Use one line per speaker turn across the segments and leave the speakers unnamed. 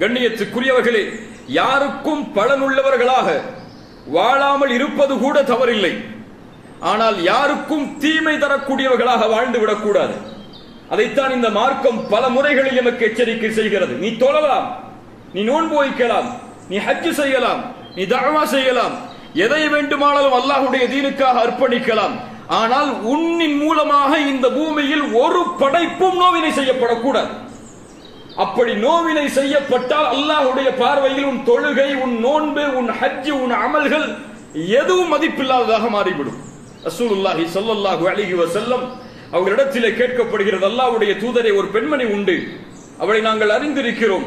கண்ணியத்துக்குரியவர்களே யாருக்கும் பலனுள்ளவர்களாக வாழாமல் இருப்பது கூட தவறில்லை. ஆனால் யாருக்கும் தீமை தரக்கூடியவர்களாக வாழ்ந்து விடக்கூடாது. அதைத்தான் இந்த மார்க்கம் பல முறைகளில் எமக்கு எச்சரிக்கை செய்கிறது. நீ தொழலாம் நீ நோன்பு வைக்கலாம் நீ ஹஜ்ஜு செய்யலாம் நீ தர்மா செய்யலாம் எதை வேண்டுமானாலும் அல்லாஹுடைய தீனுக்காக அர்ப்பணிக்கலாம். ஆனால் உன்னின் மூலமாக இந்த பூமியில் ஒரு படைப்பும் நோவினை செய்யப்படக்கூடாது. அப்படி நோவினை செய்யப்பட்டால் அல்லாஹுடைய பார்வையில் உன் தொழுகை உன் நோன்பு உன் ஹஜ் உன் அமல்கள் எதுவும் மதிப்பில்லாததாக மாறிவிடும். ரசூலுல்லாஹி ஸல்லல்லாஹு அழகி வசல்லம் அவர்களிடத்திலே கேட்கப்படுகிறது அல்லாஹ்வுடைய தூதரை ஒரு பெண்மணி உண்டு. அவளை நாங்கள் அறிந்திருக்கிறோம்.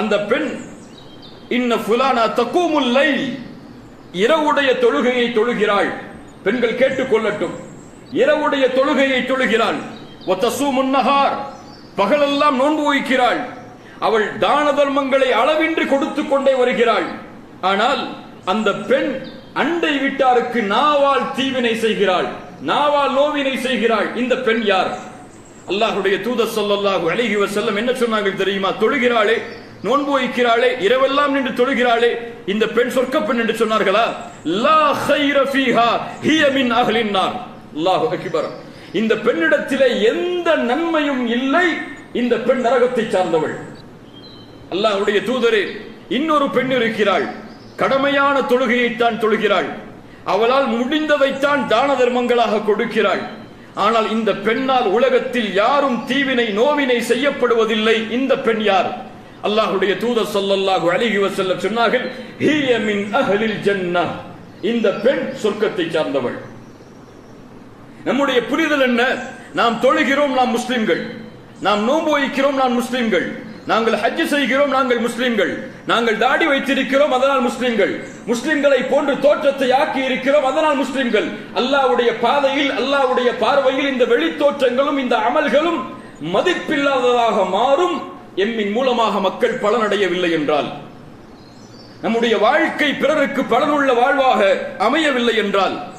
அந்த பெண் இன்ன ஃபுலானா தக்கூமுல்லை இரவுடைய தொழுகையை தொழுகிறாள். பெண்கள் கேட்டுக்கொள்ளட்டும் இரவுடைய தொழுகையை தொழுகிறாள். ஒத்தசூ முன்னஹார் பகலெல்லாம் நோன்பு வைக்கிறாள். அவள் தான தர்மங்களை அளவின்றி கொடுத்து கொண்டே வருகிறாள். ஆனால் அந்த பெண் அண்டை வீட்டாருக்கு நாவால் தீவினை செய்கிறாள். நாவால் நோவினை செய்கிறாள். இந்த பெண் யார்? அல்லாஹுடைய தூத ஸல்லல்லாஹு அழகி செல்லம் என்ன சொன்னாங்க தெரியுமா? தொழுகிறாளே நோன்பு வைக்கிறாளே இரவெல்லாம் நின்று தொழுகிறாளே. இந்த பெண் சொர்க்க பெண் என்று சொன்னார்களா? லா கைர ஃபீஹா ஹிய மின் அஹ்லின் நார். அல்லாஹு அக்பர். இந்த பெண்ணிடத்திலே எந்த நன்மையும் இல்லை. இந்த பெண் நரகத்தை சார்ந்தவள். அல்லாஹுடைய தூதரே இன்னொரு பெண் இருக்கிறாள். கடமையான தொழுகையைத்தான் தொழுகிறாள். அவளால் முடிந்ததைத்தான் தான தர்மங்களாக கொடுக்கிறாள். ஆனால் இந்த பெண்ணால் உலகத்தில் யாரும் தீவினை நோவினை செய்யப்படுவதில்லை. இந்த பெண் யார்? அல்லாஹ்வுடைய தூதர் சொல்லல்லாஹு அலைஹி வஸல்லம் சொன்னார்கள் இந்த பெண் சொர்க்கத்தை சார்ந்தவள். நம்முடைய புரிதல் என்ன? நாம் தொழுகிறோம் நாம் முஸ்லிம்கள். நாம் நோன்பு வைக்கிறோம் நாம் முஸ்லிம்கள். நாங்கள் ஹஜ் செய்கிறோம் நாங்கள் முஸ்லிம்கள். நாங்கள் தாடி வைத்திருக்கிறோம் அதனால் முஸ்லிம்கள். முஸ்லிம்களை போன்று தோற்றத்தை ஆக்கி இருக்கிறோம் அதனால் முஸ்லிம்கள். அல்லாஹ்வுடைய பாதையில் அல்லாவுடைய பார்வையில் இந்த வெளித்தோற்றங்களும் இந்த அமல்களும் மதிப்பில்லாததாக மாறும். எம்மின் மூலமாக மக்கள் பலனடையவில்லை என்றால். நம்முடைய வாழ்க்கை பிறருக்கு பலனுள்ள வாழ்வாக அமையவில்லை என்றால்.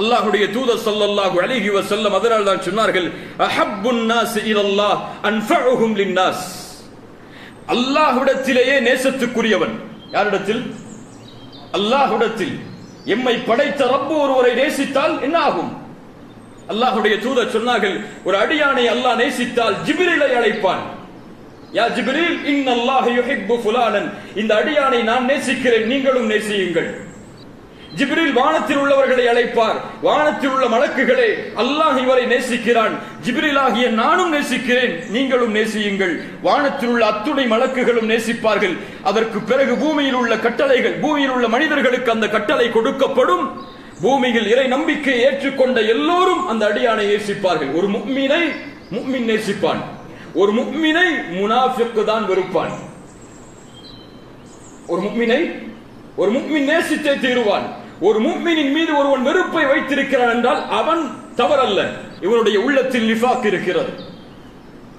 அல்லாஹுடைய தூதர் சல்லல்லாஹு அலைஹி வஸல்லம் அதனால் தான் சொன்னார்கள் அஹப்புன் நாஸ் இலல்லாஹ் அன்ஃபஉஹும் லின்னாஸ். அல்லாஹ்விடத்திலேயே நேசத்துக்குரியவன். யாரிடத்தில்? அல்லாஹ்விடத்தில். எம்மை படைத்த ரப்பு ஒருவரை நேசித்தால் என்ன ஆகும்? அல்லாஹுடைய தூதர் சொன்னார்கள் ஒரு அடியானை அல்லாஹ் நேசித்தால் ஜிபிரிலை அழைப்பான். யா ஜிபிரில் இன் அல்லாஹ் யுஹிப்பு ஃபுலானன். இந்த அடியானை நான் நேசிக்கிறேன் நீங்களும் நேசியுங்கள். ஜிப்ரில் வானத்தில் உள்ளவர்களை அழைப்பார். வானத்தில் உள்ள மலக்குகளே அல்லாஹ் இவரை நேசிக்கிறான். ஜிப்ரில் ஆகிய நானும் நேசிக்கிறேன் நீங்களும் நேசியுங்கள். வானத்தில் உள்ள அத்துணை மலக்குகளும் நேசிப்பார்கள். அதற்கு பிறகு பூமியில் உள்ள கட்டளைகள் பூமியில் உள்ள மனிதர்களுக்கு அந்த கட்டளை கொடுக்கப்படும். பூமியில் இறை நம்பிக்கை ஏற்றுக்கொண்ட எல்லோரும் அந்த அடியானை நேசிப்பார்கள். ஒரு முக்மீனை முக்மின் நேசிப்பான். ஒரு முக்மினை முனாஃபிக்கு தான் வெறுப்பான். ஒரு முக்மினை ஒரு முக்மின் நேசித்தே தீருவான். ஒரு முக்மினின் மீது ஒருவன் வெறுப்பை வைத்திருக்கிறான் என்றால் அவன் தவறல்ல. இவனுடைய உள்ளத்தில் நிஃபாக் இருக்கிறது.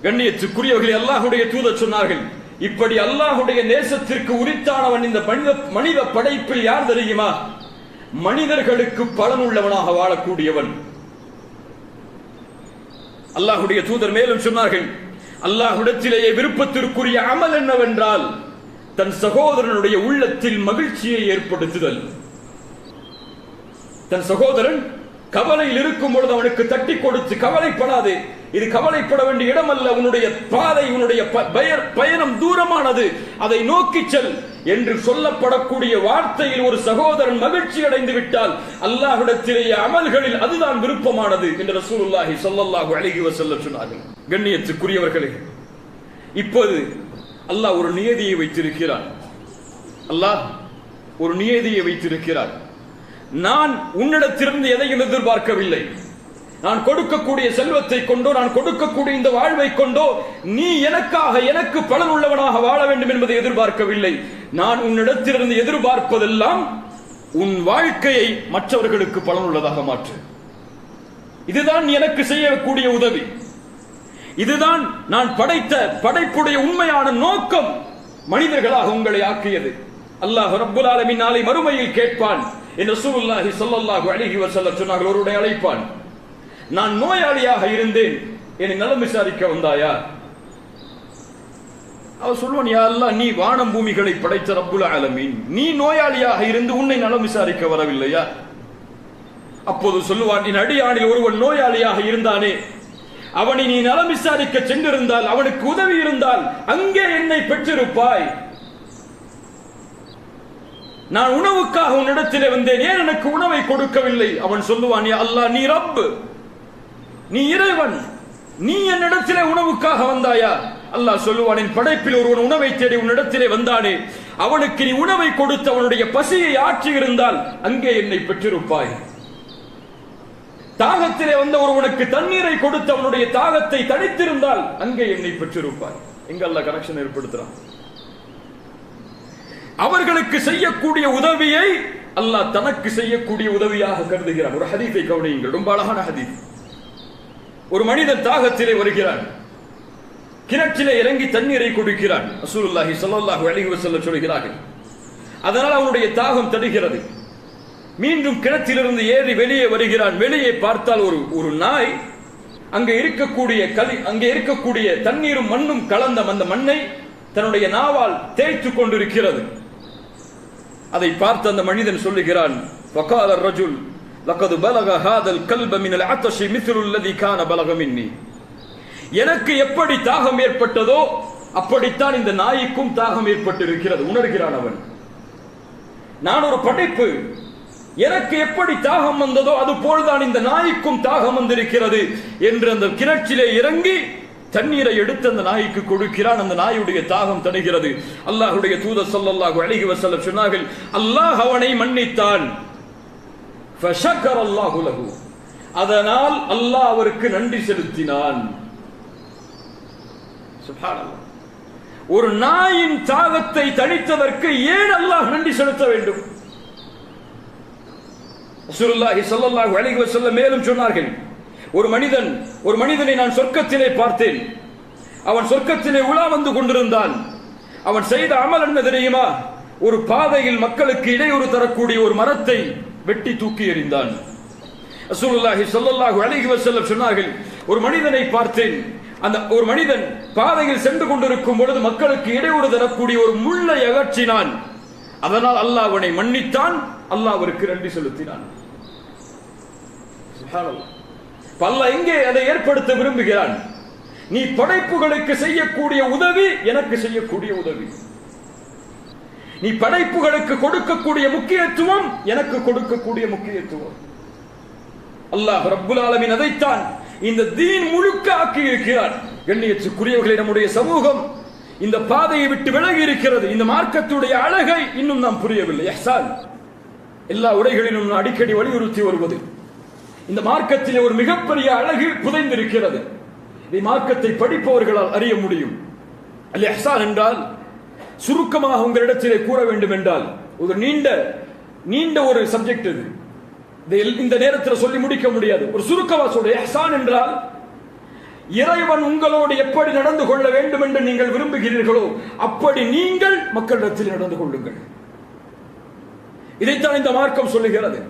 கண்ணியத்துக்குரியவர்களை அல்லாஹுடைய தூதர் சொன்னார்கள் இப்படி அல்லாஹுடைய நேசத்திற்கு உரித்தானவன் இந்த மனித மனித படைப்பில் யார் தெரியுமா? மனிதர்களுக்கு பலனுள்ளவனாக வாழக்கூடியவன். அல்லாஹுடைய தூதர் மேலும் சொன்னார்கள் அல்லாஹுடத்திலேயே விருப்பத்திற்குரிய அமல் என்னவென்றால் தன் சகோதரனுடைய உள்ளத்தில் மகிழ்ச்சியை ஏற்படுத்துதல். தன் சகோதரன் கவலையில் இருக்கும் பொழுது அவனுக்கு தட்டி கொடுத்து கவலைப்படாதே இது கவலைப்பட வேண்டிய இடம் அல்ல உன்னுடைய பாதை உன்னுடைய ப- பயணம் தூரமானது அதை நோக்கி செல் என்று சொல்லப்படக்கூடிய வார்த்தையில் ஒரு சகோதரன் மகிழ்ச்சி அடைந்து விட்டால் அல்லாஹிடத்திலேயே அமல்களில் அதுதான் விருப்பமானது என்று ரசூலுல்லாஹி சொல்லல்லாஹு அழகி வசல்ல சொன்னார்கள். கண்ணியத்துக்குரியவர்களே இப்போது அல்லாஹ் ஒரு நியதியை வைத்திருக்கிறான் அல்லாஹ் ஒரு நியதியை வைத்திருக்கிறார். நான் உன்னிடத்திலிருந்து எதையும் எதிர்பார்க்கவில்லை? நான் கொடுக்கக்கூடிய செல்வத்தை கொண்டோ நான் கொடுக்கக்கூடிய இந்த வாழ்வை கொண்டோ நீ எனக்காக எனக்கு பலன் உள்ளவனாக வாழ வேண்டும் என்பதை எதிர்பார்க்கவில்லை. நான் உன்னிடத்திலிருந்து எதிர்பார்ப்பதெல்லாம் உன் வாழ்க்கையை மற்றவர்களுக்கு பலனுள்ளதாக மாற்று. இதுதான் எனக்கு செய்யக்கூடிய உதவி. இதுதான் நான் படைத்த படைப்புடைய உண்மையான நோக்கம். மனிதர்களாக உங்களை ஆக்கியது. அல்லாஹ் ரப்புல் ஆலமின் நாளை மறுமையில் கேட்பான். என்று ரசூலுல்லாஹி ஸல்லல்லாஹு அலைஹி வஸல்லம் சொன்னார்கள் ஒருவரை அழைப்பான். நான் நோயாளியாக இருந்தேன். என்னை நலம் விசாரிக்க வந்தாயா? அவர் சொல்லுவான் யா அல்லாஹ் நீ வானம் பூமிகளை படைத்த ரப்புல் ஆலமீன். நீ நோயாளியாக இருந்து உன்னை நலம் விசாரிக்க வரவில்லையா? அப்போது சொல்லுவான் என் அடியானில் ஒருவன் நோயாளியாக இருந்தானே அவனை நீ நலம் விசாரிக்க சென்றிருந்தால் அவனுக்கு உதவி இருந்தால் அங்கே என்னை பெற்றிருப்பாய். நான் உணவுக்காக உன்னிடத்திலே வந்தேன் ஏன் எனக்கு உணவை கொடுக்கவில்லை? அவன் சொல்லுவான் அல்லாஹ் நீ ரப்பு. நீ இறைவன். நீ என்னிடத்திலே உணவுக்காக வந்தாயா? அல்லாஹ் சொல்லுவான் என் படைப்பில் ஒருவன் உணவை தேடி உன்னிடத்திலே வந்தானே. அவனுக்கு நீ உணவை கொடுத்து அவனுடைய பசியை ஆற்றி இருந்தால் அங்கே என்னை பெற்றிருப்பாய். தாகத்திலே வந்த ஒருவனுக்கு தண்ணீரை கொடுத்து அவனுடைய தாகத்தை தணித்திருந்தால் அங்கே என்னை பெற்றிருப்பார். எங்க கனெக்ஷன் ஏற்படுத்துறான். அவர்களுக்கு செய்யக்கூடிய உதவியை அல்லாஹ் தனக்கு செய்யக்கூடிய உதவியாக கருதுகிறான் ஒரு ஹதீஃபை கவனியுங்கள். ரொம்ப அழகான ஹதீஃப் ஒரு மனிதன் தாகத்திலே வருகிறான். கிணற்றிலே இறங்கி தண்ணீரை கொடுக்கிறான். ரசூலுல்லாஹி ஸல்லல்லாஹு அலைஹி வசல்ல சொல்கிறார்கள். அதனால் அவனுடைய தாகம் தடுகிறது. மீண்டும் கிணத்திலிருந்து ஏறி வெளியே வருகிறான். வெளியே பார்த்தால் ஒரு ஒரு நாய். அங்கே இருக்கக்கூடிய களி அங்கே இருக்கக்கூடிய தண்ணீரும் மண்ணும் கலந்த அந்த மண்ணை தன்னுடைய நாவால் தேய்த்து கொண்டிருக்கிறது. அதை பார்த்து அந்த மனிதன் சொல்லுகிறான் வக்கால ரஜுல் லக்கது பலக ஹாதல் கல்ப மினல் ஆத்தஷி மித்ருல்லதி கான பலகமின்னி எனக்கு எப்படி தாகம் ஏற்பட்டதோ அப்படித்தான் இந்த நாய்க்கும் தாகம் ஏற்பட்டு இருக்கிறது உணர்கிறான் அவன். நான் ஒரு படைப்பு எனக்கு எப்படி தாகம் வந்ததோ அது போல்தான் இந்த நாய்க்கும் தாகம் வந்திருக்கிறது என்று அந்த கிணற்றிலே இறங்கி தண்ணீரை எடுத்து அந்த நாய்க்கு கொடுக்கிறான். அந்த நாயுடைய தாகம் தடுகிறது. அல்லாஹ்வுடைய தூத ஸல்லல்லாஹு அழகி வசல்ல சொன்னார்கள் அல்லாஹ் அவனை மன்னித்தான். ஃபஷக்கர அதனால் அல்லாஹ் அவருக்கு நன்றி செலுத்தினான். ஒரு நாயின் தாகத்தை தணித்ததற்கு ஏன் அல்லாஹ் நன்றி செலுத்த வேண்டும்? ரசூலுல்லாஹி ஸல்லல்லாஹு அலைஹி வஸல்லம் மேலும் சொன்னார்கள் ஒரு மனிதன் ஒரு மனிதனை நான் சொர்க்கத்திலே பார்த்தேன். அவன் சொர்க்கத்திலே உலா வந்து கொண்டிருந்தான். அவன் செய்த அமல் என்ன தெரியுமா? ஒரு பாதையில் மக்களுக்கு இடையூறு தரக்கூடிய ஒரு மரத்தை வெட்டி தூக்கி எறிந்தான். ரசூலுல்லாஹி ஸல்லல்லாஹு அலைஹி வஸல்லம் சொன்னார்கள் ஒரு மனிதனை பார்த்தேன். அந்த ஒரு மனிதன் பாதையில் சென்று கொண்டிருக்கும் பொழுது மக்களுக்கு இடையூறு தரக்கூடிய ஒரு முள்ளை அகற்றினான். அதனால் அல்லாஹ் அவனை மன்னித்தான். அல்லாஹ் அவருக்கு நன்றி செலுத்தினான். சுப்ஹானல்லாஹ். அல்லாஹ் எங்கே அதை ஏற்படுத்த விரும்புகிறான்? நீ படைப்புகளுக்கு செய்யக்கூடிய உதவி எனக்கு செய்யக்கூடிய உதவி. நீ படைப்புகளுக்கு கொடுக்கக்கூடிய முக்கியத்துவம் எனக்கு கொடுக்கக்கூடிய முக்கியத்துவம். அல்லாஹ் ரப்புல் ஆலமின் அதைத்தான் இந்த தீன் முழுக்க ஆக்கி இருக்கிறார் கண்ணியத்துக்குரியவர்களை நம்முடைய சமூகம் இந்த பாதையை விட்டு விலகி இருக்கிறது. இந்த மார்க்கத்துடைய அழகை இன்னும் நாம் புரியவில்லை. எஹ்சான் எல்லா உரைகளிலும் நான் அடிக்கடி வலியுறுத்தி வருவது இந்த மார்க்கத்திலே ஒரு மிகப்பெரிய அழகு புதைந்திருக்கிறது. இதை மார்க்கத்தை படிப்பவர்களால் அறிய முடியும். அல் எஹ்சான் என்றால் சுருக்கமாக உங்களிடத்திலே கூற வேண்டும் என்றால் ஒரு நீண்ட நீண்ட ஒரு சப்ஜெக்ட் இது. இந்த நேரத்தில் சொல்லி முடிக்க முடியாது. ஒரு சுருக்கவாசோட சொல்ற எஹ்சான் என்றால் இறைவன் உங்களோடு எப்படி நடந்து கொள்ள வேண்டும் என்று நீங்கள் விரும்புகிறீர்களோ அப்படி நீங்கள் மக்களிடத்தில் நடந்து கொள்ளுங்கள். இதைத்தான் இந்த மார்க்கம் சொல்லுகிறது.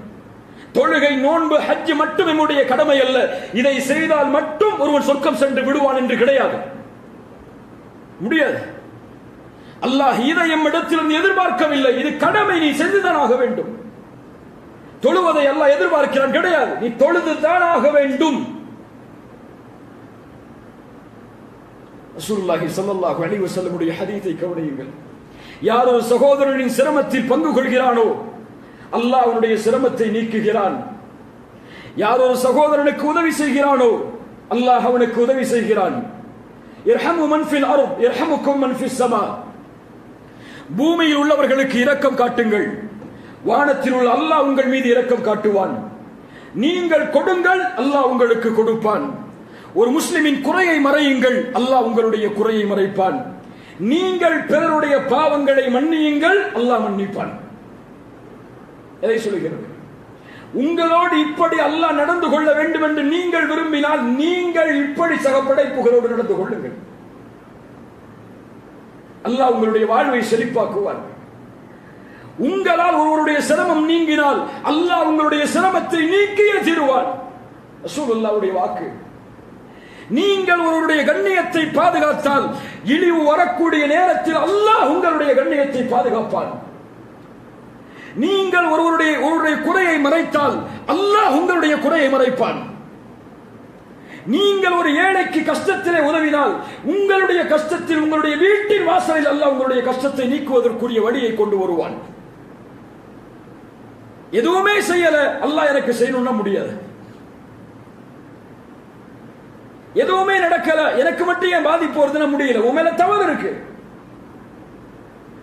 தொழுகை நோன்பு ஹஜ் மட்டும் என்னுடைய கடமை அல்ல. இதை செய்தால் மட்டும் ஒருவன் சொர்க்கம் சென்று விடுவான் என்று கிடையாது. முடியாது. அல்லாஹ் இதை எம்மிடத்திலிருந்து எதிர்பார்க்கவில்லை. இது கடமை நீ சென்றுதான் ஆக வேண்டும். தொழுவதை அல்லாஹ் எதிர்பார்க்கிறான். கிடையாது. நீ தொழுது ஆக வேண்டும். ரசூல்லாஹி சல்லாஹு அணிவு வஸல்லமுடைய ஹதீத்தை கவனியுங்கள். யார் ஒரு சகோதரனின் சிரமத்தில் பங்கு கொள்கிறானோ அல்லாஹ் அவனுடைய சிரமத்தை நீக்குகிறான். யார் ஒரு சகோதரனுக்கு உதவி செய்கிறானோ அல்லாஹ் அவனுக்கு உதவி செய்கிறான். இர்ஹமு மன் ஃபில் அர்த் இர்ஹமுக்கும் சமா. பூமியில் உள்ளவர்களுக்கு இரக்கம் காட்டுங்கள். வானத்தில் உள்ள அல்லாஹ் உங்கள் மீது இரக்கம் காட்டுவான். நீங்கள் கொடுங்கள் அல்லாஹ் உங்களுக்கு கொடுப்பான். ஒரு முஸ்லிமின் குறையை மறையுங்கள். அல்லாஹ் உங்களுடைய குறையை மறைப்பான். நீங்கள் பிறருடைய பாவங்களை மன்னியுங்கள் அல்லாஹ் மன்னிப்பான். எதை சொல்லுகிறது? உங்களோடு இப்படி அல்லாஹ் நடந்து கொள்ள வேண்டும் என்று நீங்கள் விரும்பினால் நீங்கள் இப்படி சகப்படைப்புகளோடு நடந்து கொள்ளுங்கள். அல்லாஹ் உங்களுடைய வாழ்வை செழிப்பாக்குவார் உங்களால் ஒருவருடைய சிரமம் நீங்கினால் அல்லாஹ் உங்களுடைய சிரமத்தை நீக்கியே தீருவான். அல்லாவுடைய வாக்கு. நீங்கள் ஒருவருடைய கண்ணியத்தை பாதுகாத்தால் இழிவு வரக்கூடிய நேரத்தில் அல்லாஹ் உங்களுடைய கண்ணியத்தை பாதுகாப்பான். நீங்கள் ஒருவருடைய ஒருவருடைய குறையை மறைத்தால் அல்லாஹ் உங்களுடைய குறையை மறைப்பான். நீங்கள் ஒரு ஏழைக்கு கஷ்டத்திலே உதவினால் உங்களுடைய கஷ்டத்தில் உங்களுடைய வீட்டின் வாசலில் அல்லாஹ் உங்களுடைய கஷ்டத்தை நீக்குவதற்குரிய வழியை கொண்டு வருவான். எதுவுமே செய்யல அல்லாஹ் எனக்கு செய்யணும்னா முடியாது. எதுவுமே நடக்கல. எனக்கு மட்டும் ஏன் பாதிப்பு வருதுன்னு முடியல. உண்மையில தவறு இருக்கு.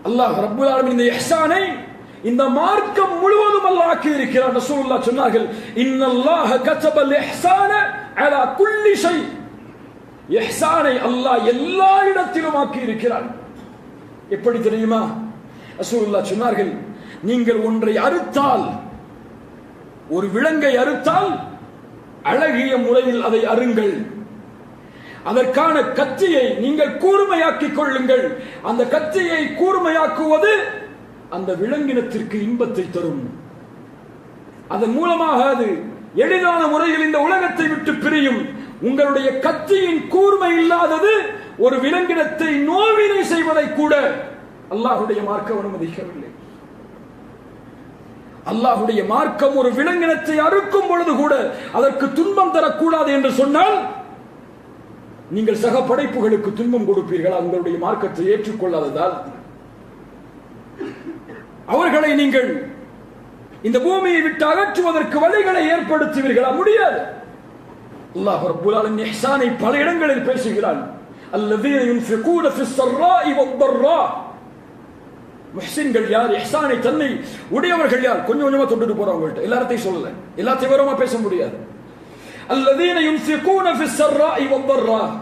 அல்லாஹ் ரப்புல் ஆலமின் இந்த இஹ்சானை இந்த மார்க்கம் முழுவதும் அல்லாஹ் இருக்கிறார் ரசூலுல்லாஹ் சொன்னார்கள் இன்னல்லாஹ கத்தபல் இஹ்சான அலா குல்லி ஷை இஹ்சானை அல்லாஹ் எல்லா இடத்திலும் ஆக்கி இருக்கிறார் எப்படி தெரியுமா? ரசூலுல்லாஹ் சொன்னார்கள் நீங்கள் ஒன்றை அறுத்தால் ஒரு விலங்கை அறுத்தால் அழகிய முறையில் அதை அருங்கள் அதற்கான கத்தியை நீங்கள் கூர்மையாக்கிக் கொள்ளுங்கள். அந்த கத்தியை கூர்மையாக்குவது அந்த விலங்கினத்திற்கு இன்பத்தை தரும். அதன் மூலமாக அது எளிதான முறையில் இந்த உலகத்தை விட்டு பிரியும். உங்களுடைய கத்தியின் கூர்மை இல்லாதது ஒரு விலங்கினத்தை நோவினை செய்வதை கூட அல்லாஹுடைய மார்க்கம் அனுமதிக்கவில்லை. அல்லாஹுடைய மார்க்கம் ஒரு விலங்கினத்தை அறுக்கும் பொழுது கூட அதற்கு துன்பம் தரக்கூடாது என்று சொன்னால் நீங்கள் சக படைப்புகளுக்கு துன்பம் கொடுப்பீர்களா? உங்களுடைய மார்க்கத்தை ஏற்றுக்கொள்ளாததால். அவர்களை நீங்கள் இந்த பூமியை விட்டு அகற்றுவதற்கு வழிகளை ஏற்படுத்துவீர்களா? முடியாது. அல்லாஹ் ரப்புல் ஆலமீன் இஹ்சானை பல இடங்களில் பேசுகிறான். அல்லதீன யுன்ஃபிகூன முஹ்சின்கள் யார்? இஹ்சானை தன்னை உடையவர்கள் யார்? கொஞ்சம் கொஞ்சமா தொட்டுட்டு போறவங்கள்ட்ட எல்லாத்தையும் சொல்லல. எல்லாத்தையும் விவரமா பேச முடியாது. அல்லதீன யுன்ஃபிகூன ஃபிஸ் ஸர்ராஇ வத்-தர்ரா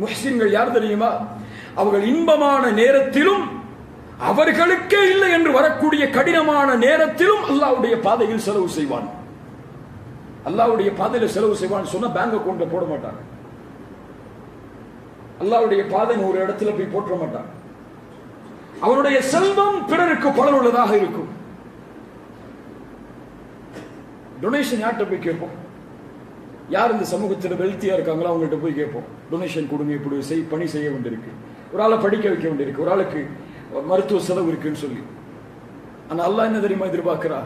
முஹ்சின்கள் யார் தெரியுமா? அவர்கள் இன்பமான நேரத்திலும் அவர்களுக்கே இல்லை என்று வரக்கூடிய கடினமான நேரத்திலும் அல்லாஹ்வுடைய பாதையில் செலவு செய்வான். அல்லாஹ்வுடைய பாதையில் செலவு செய்வான் சொன்னா பேங்க் அக்கௌண்ட்ல போட மாட்டாங்க. அல்லாஹ்வுடைய பாதை ஒரு இடத்துல போய் போற்ற மாட்டாங்க. அவருடைய செல்வம் பிறருக்கு பலனுள்ளதாக இருக்கும். டொனேஷன் யார்கிட்ட போய் கேட்போம்? யார் இந்த சமூகத்தில் வெல்த்தியாக இருக்காங்களோ அவங்கள்ட்ட போய் கேட்போம். டொனேஷன் கொடுங்க இப்படி செய் பணி செய்ய வேண்டியிருக்கு ஒரு ஆளை படிக்க வைக்க வேண்டியிருக்கு ஒரு ஆளுக்கு மருத்துவ செலவு இருக்குன்னு சொல்லி. ஆனா அல்லாஹ் என்ன தெரியுமா எதிர்பார்க்கிறா?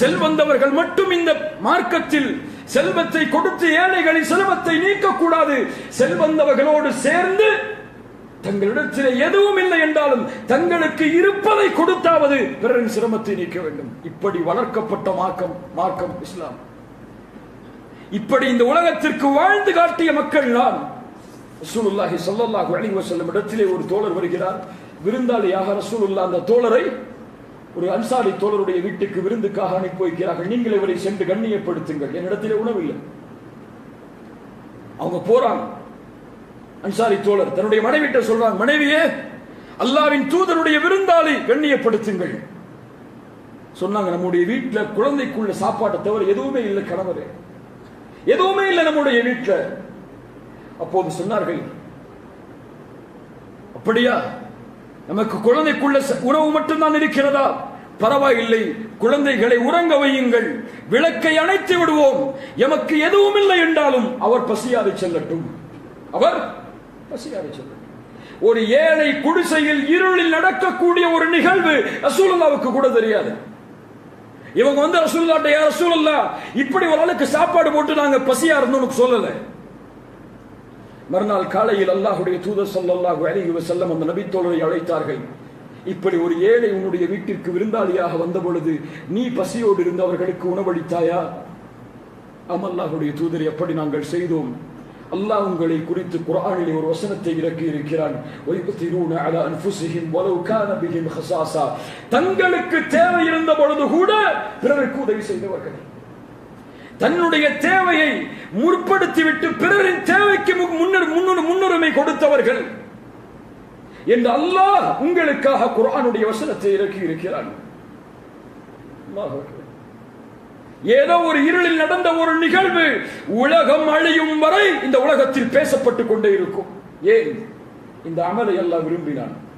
செல்வந்தவர்கள் மட்டும் இந்த மார்க்கத்தில் செல்வத்தை கொடுத்து ஏழைகளின் செல்வத்தை நீக்கக்கூடாது. செல்வந்தவர்களோடு சேர்ந்து தங்களிடத்தில் எதுவும் இல்லை என்றாலும் தங்களுக்கு இருப்பதை கொடுத்தாவது பிறரின் சிரமத்தை நீக்க வேண்டும். இப்படி வளர்க்கப்பட்ட மார்க்கம் மார்க்கம் இஸ்லாம். இப்படி இந்த உலகத்திற்கு வாழ்ந்து காட்டிய மக்கள் நான். ரசூலுல்லாஹி ஸல்லல்லாஹு அலைஹி வஸல்லம் இடத்திலே ஒரு தோழர் வருகிறார். விருந்தாளியாக ரசூலுல்லாஹ் அந்த தோழரை ஒரு அன்சாரி தோழருடைய வீட்டுக்கு விருந்துக்காக அனுப்பி வைக்கிறார்கள். நீங்கள் இவரை சென்று கண்ணியப்படுத்துங்கள். என்னிடத்திலே உணவில்லை அவங்க போறாங்க. அன்சாரி தோழர் தன்னுடைய மனைவிட்ட சொல்றாங்க மனைவியே அல்லாவின் தூதருடைய விருந்தாளி கண்ணியப்படுத்துங்கள். சொன்னாங்க நம்முடைய வீட்டுல குழந்தைக்குள்ள சாப்பாட்டை தவிர எதுவுமே இல்லை கணவரே. எதுவுமே இல்லை நம்முடைய வீட்டில். அப்போது சொன்னார்கள் அப்படியா? நமக்கு குழந்தைக்குள்ள உறவு உணவு மட்டும்தான் இருக்கிறதா? பரவாயில்லை. குழந்தைகளை உறங்க வையுங்கள். விளக்கை அணைத்து விடுவோம். எமக்கு எதுவும் இல்லை என்றாலும் அவர் பசியாறி செல்லட்டும். அவர் பசியாறி செல்லட்டும். ஒரு ஏழை குடிசையில் இருளில் நடக்கக்கூடிய ஒரு நிகழ்வு ரசூலுல்லாவுக்கு கூட தெரியாது. இவங்க வந்து ரசூல்லாட்ட யார் ரசூல்லா இப்படி ஒரு ஆளுக்கு சாப்பாடு போட்டு நாங்க பசியா இருந்தோம்னு சொல்லல? மறுநாள் காலையில் அல்லாஹுடைய தூதர் ஸல்லல்லாஹு அலைஹி செல்லம் அந்த நபித்தோழரை அழைத்தார்கள். இப்படி ஒரு ஏழை உன்னுடைய வீட்டிற்கு விருந்தாளியாக வந்த பொழுது நீ பசியோடு இருந்தவர்களுக்கு உணவளித்தாயா? அமல்லாஹுடைய தூதர் எப்படி நாங்கள் செய்தோம்? அல்லாஹ் உங்களை குறித்து குரானில் ஒரு வசனத்தை இறக்கி இருக்கிறான். தங்களுக்கு தேவை இருந்த பொழுது கூட பிறருக்கு உதவி செய்தவர்கள். தன்னுடைய தேவையை முற்படுத்திவிட்டு பிறரின் தேவைக்கு முன்னர் முன்னுரிமை கொடுத்தவர்கள். என்று அல்லாஹ் உங்களுக்காக குரானுடைய வசனத்தை இறக்கி இருக்கிறான். ஏதோ ஒரு இருளில் நடந்த ஒரு நிகழ்வு உலகம் அழியும் வரை இந்த உலகத்தில் பேசப்பட்டுக் கொண்டே இருக்கும். ஏன்? இந்த அமலை எல்லாம் விரும்பினான்.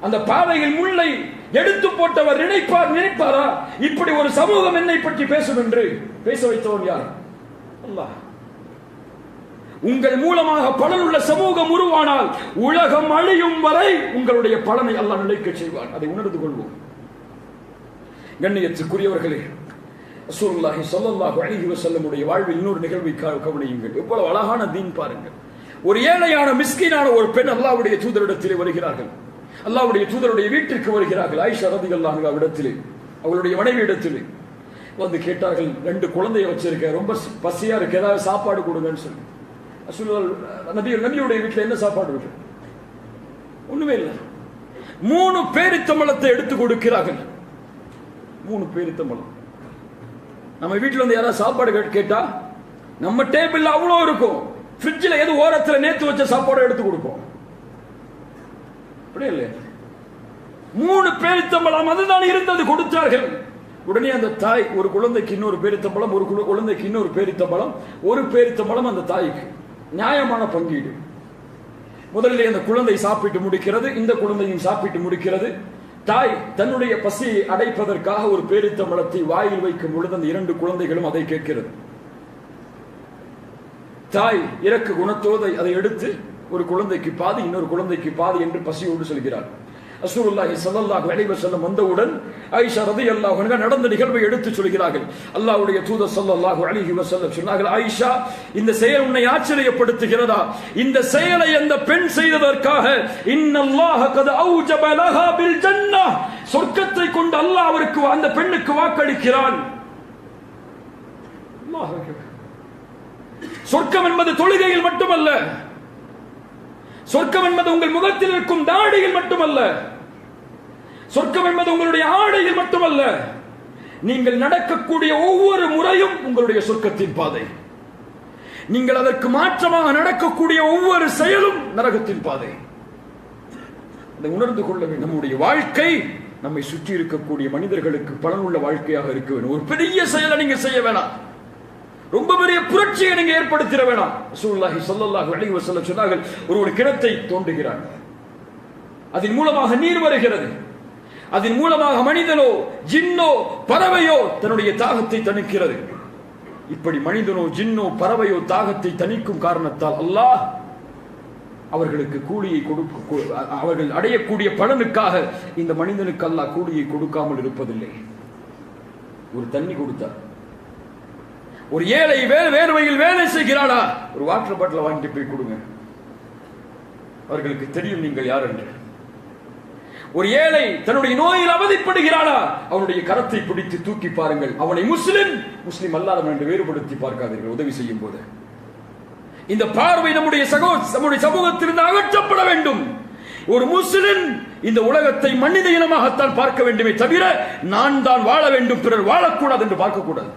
அந்த பாதையில் முள்ளை எடுத்து போட்டவர் நினைப்பார் நினைப்பாரா? இப்படி ஒரு சமூகம் என்னை பற்றி பேசும் என்று பேச வைத்தவன் யார்? அல்லாஹ். உங்கள் மூலமாக பலனுள்ள சமூகம் உருவானால் உலகம் அழியும் வரை உங்களுடைய பலனை எல்லாம் நிலைக்க செய்வான். அதை உணர்ந்து கொள்வோம். கண்ணியத்துக்குரியவர்களே ரசூலுல்லாஹி சொல்லல்லாஹு அழகி வசல்லமுடைய வாழ்வில் இன்னொரு நிகழ்வை க- கவனியுங்கள். எவ்வளவு அழகான தீன் பாருங்கள். ஒரு ஏழையான மிஸ்கீனான ஒரு பெண் அல்லாஹ்வுடைய தூதரிடத்திலே வருகிறார்கள். அல்லாவுடைய தூதருடைய வீட்டிற்கு வருகிறார்கள் ஆயிஷா ரதி அன்ஹா இடத்திலே அவளுடைய மனைவி இடத்திலே. வந்து கேட்டார்கள் ரெண்டு குழந்தைய வச்சிருக்க ரொம்ப பசியா இருக்கு ஏதாவது சாப்பாடு கொடுங்கன்னு சொல்லி. நபி நபியுடைய வீட்டில் என்ன சாப்பாடு இருக்கு? ஒண்ணுமே இல்லை. மூணு பேரித்தம்பளத்தை எடுத்து கொடுக்கிறார்கள். மூணு பேரித்தம்பளம் நம்ம வீட்டுல வந்து யாராவது சாப்பாடு கேட்டு- கேட்டா நம்ம டேபிள் அவ்வளோ இருக்கும். ஃப்ரிட்ஜில் எது ஓரத்துல நேத்து வச்ச சாப்பாடு எடுத்து கொடுப்போம். அப்படியே இல்லையா? மூணு பேரித்தம்பளம் அதுதான் இருந்தது கொடுத்தார்கள். உடனே அந்த தாய் ஒரு குழந்தைக்கு இன்னொரு பேரித்தம்பளம் ஒரு குழந்தைக்கு இன்னொரு பேரித்தம்பளம் ஒரு பேரித்தம்பளம் அந்த தாய்க்கு நியாயமான பங்கீடு. முதலில் அந்த குழந்தை சாப்பிட்டு முடிக்கிறது இந்த குழந்தையும் சாப்பிட்டு முடிக்கிறது. தாய் தன்னுடைய பசியை அடைப்பதற்காக ஒரு பேரித்தம்பளத்தை வாயில் வைக்கும் பொழுது அந்த இரண்டு குழந்தைகளும் அதை கேட்கிறது. தாய் இறக்கு குணத்தோடு அதை எடுத்து ஒரு குழந்தைக்கு பாதி இன்னொரு குழந்தைக்கு பாதி என்று பசியோடு சொல்கிறார் அசூருல்லாஹி சல்லாஹு அலைஹி செல்லம் வந்தவுடன் ஆயிஷா ரதி அல்லாஹ் நடந்த நிகழ்வை எடுத்து சொல்கிறார்கள். அல்லாஹுடைய தூதர் சல்லாஹு அலிஹி வசல்லம் சொன்னார்கள் ஆயிஷா இந்த செயல் உன்னை ஆச்சரியப்படுத்துகிறதா? இந்த செயலை அந்த பெண் செய்ததற்காக இன்னல்லாஹ கத அவுஜப லஹா பில் ஜன்னah சொர்க்கத்தை கொண்டு அல்லாஹ் அவருக்கு அந்த பெண்ணுக்கு வாக்களிக்கிறான். சொர்க்கம் என்பது தொழுகையில் மட்டுமல்ல சொர்க்கம் என்பது உங்கள் முகத்தில் இருக்கும் தாடையில் மட்டுமல்ல. சொர்க்கம் என்பது உங்களுடைய ஆடையில் மட்டுமல்ல. நீங்கள் நடக்கக்கூடிய ஒவ்வொரு முறையும் உங்களுடைய சொர்க்கத்தின் பாதை. நீங்கள் அதற்கு மாற்றமாக நடக்கக்கூடிய ஒவ்வொரு செயலும் நரகத்தின் பாதை. அதை உணர்ந்து கொள்ள வேண்டும். நம்முடைய வாழ்க்கை நம்மை சுற்றி இருக்கக்கூடிய மனிதர்களுக்கு பலனுள்ள வாழ்க்கையாக இருக்க வேண்டும். ஒரு பெரிய செயலை நீங்க செய்ய வேணாம். ரொம்ப பெரிய புரட்சியை நீங்க ஏற்படுத்திட வேணாம். ரசூலுல்லாஹி சொல்லல்லாஹு அலைஹி வஸல்லம் சொன்னார்கள் ஒரு ஒரு கிணத்தை தோண்டுகிறார் அதன் மூலமாக நீர் வருகிறது. அதன் மூலமாக மனிதனோ ஜின்னோ பறவையோ தன்னுடைய தாகத்தை தணிக்கிறது. இப்படி மனிதனோ ஜின்னோ பறவையோ தாகத்தை தணிக்கும் காரணத்தால் அல்லாஹ் அவர்களுக்கு கூலியை கொடுக்க அவர்கள் அடையக்கூடிய பலனுக்காக இந்த மனிதனுக்கு அல்லாஹ் கூலியை கொடுக்காமல் இருப்பதில்லை. ஒரு தண்ணி கொடுத்தார். ஒரு ஏழை வேறு வேர்வையில் வேலை செய்கிறாளா? ஒரு வாட்டர் பாட்டில் வாங்கிட்டு போய் கொடுங்க. அவர்களுக்கு தெரியும் நீங்கள் யார் என்று. ஒரு ஏழை தன்னுடைய நோயில் அவதிப்படுகிறாளா? அவனுடைய கரத்தை பிடித்து தூக்கி பாருங்கள். அவனை முஸ்லிம் முஸ்லிம் அல்லாதவன் என்று வேறுபடுத்தி பார்க்காதீர்கள். உதவி செய்யும் போது. இந்த பார்வை நம்முடைய சகோ நம்முடைய சமூகத்திலிருந்து அகற்றப்பட வேண்டும். ஒரு முஸ்லிம் இந்த உலகத்தை மனித இனமாகத்தான் பார்க்க வேண்டுமே தவிர நான் தான் வாழ வேண்டும் பிறர் வாழக்கூடாது என்று பார்க்கக்கூடாது.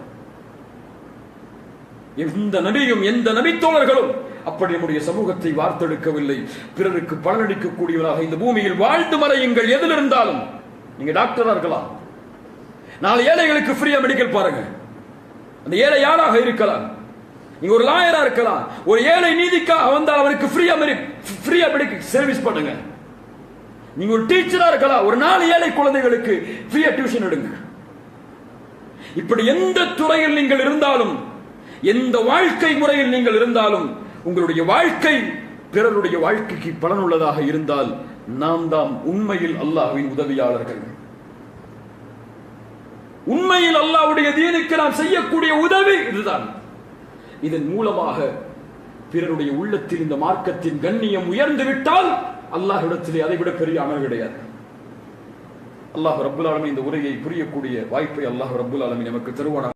எந்த நபியும் எந்த நபித்தோழர்களும் அப்படி நம்முடைய சமூகத்தை வார்த்தெடுக்கவில்லை. பிறருக்கு பலனளிக்கக்கூடியவராக இந்த பூமியில் வாழ்ந்து மறையுங்கள். எதில் இருந்தாலும் நீங்க டாக்டரா இருக்கலாம். நாலு ஏழைகளுக்கு ஃப்ரீயா மெடிக்கல் பாருங்க. அந்த ஏழை யாராக இருக்கலாம்? நீங்க ஒரு லாயரா இருக்கலாம். ஒரு ஏழை நீதிக்காக வந்தால் அவருக்கு ஃப்ரீயா ஃப்ரீயா மெடிக்கல் சர்வீஸ் பண்ணுங்க. நீங்க ஒரு டீச்சரா இருக்கலாம். ஒரு நாலு ஏழை குழந்தைகளுக்கு ஃப்ரீயா டியூஷன் எடுங்க. இப்படி எந்த துறையில் நீங்கள் இருந்தாலும் எந்த வாழ்க்கை முறையில் நீங்கள் இருந்தாலும் உங்களுடைய வாழ்க்கை பிறருடைய வாழ்க்கைக்கு பலனுள்ளதாக இருந்தால் நாம் தாம் உண்மையில் அல்லாஹ்வின் உதவியாளர்கள். உண்மையில் அல்லாஹ்வுடைய தீனுக்கு நாம் செய்யக்கூடிய உதவி இதுதான். இதன் மூலமாக பிறருடைய உள்ளத்தில் இந்த மார்க்கத்தின் கண்ணியம் உயர்ந்து விட்டால் அல்லாஹ்விடத்திலே அதைவிட பெரிய அமல் கிடையாது. அல்லாஹ் ரபுல் ஆலமி இந்த உரையை புரியக்கூடிய வாய்ப்பை அல்லாஹ் ரபுல் ஆலமி நமக்கு தருவானாக.